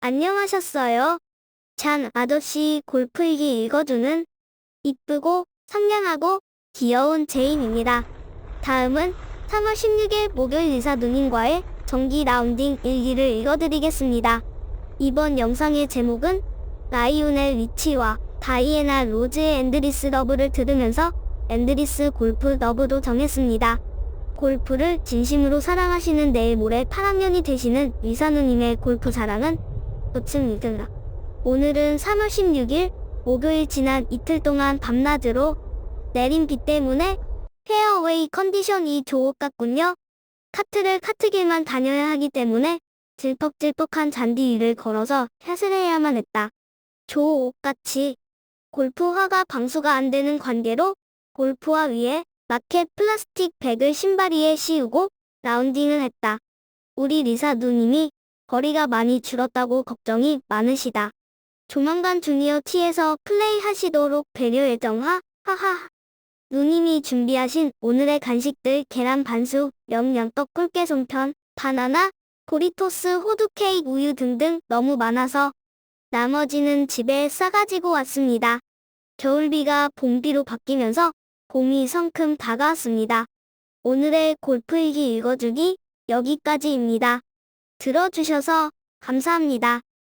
안녕하셨어요. 잔 아저씨 골프일기 읽어주는 이쁘고 상냥하고 귀여운 제인입니다. 다음은 3월 16일 목요일 리사 누님과의 정기 라운딩 일기를 읽어드리겠습니다. 이번 영상의 제목은 라이오넬 리치와 다이애나 로즈의 앤드리스 러브를 들으면서 앤드리스 골프 러브도 정했습니다. 골프를 진심으로 사랑하시는 내일 모레 8학년이 되시는 리사누님의 골프 사랑은 도층이들라. 오늘은 3월 16일 목요일 지난 이틀 동안 밤낮으로 내린 비 때문에 페어웨이 컨디션이 좋을 같군요. 카트를 카트길만 다녀야 하기 때문에 질퍽질퍽한 잔디 위를 걸어서 샷을 해야만 했다. 조옥같이 골프화가 방수가 안 되는 관계로 골프화 위에 마켓 플라스틱 백을 신발 위에 씌우고 라운딩을 했다. 우리 리사 누님이 거리가 많이 줄었다고 걱정이 많으시다. 조만간 주니어 티에서 플레이 하시도록 배려 예정하, 하하. 누님이 준비하신 오늘의 간식들 계란 반숙, 영양떡 꿀깨 송편, 바나나, 도리토스 호두 케이크 우유 등등 너무 많아서 나머지는 집에 싸가지고 왔습니다. 겨울비가 봄비로 바뀌면서 봄이 성큼 다가왔습니다. 오늘의 골프일기 읽어주기 여기까지입니다. 들어주셔서 감사합니다.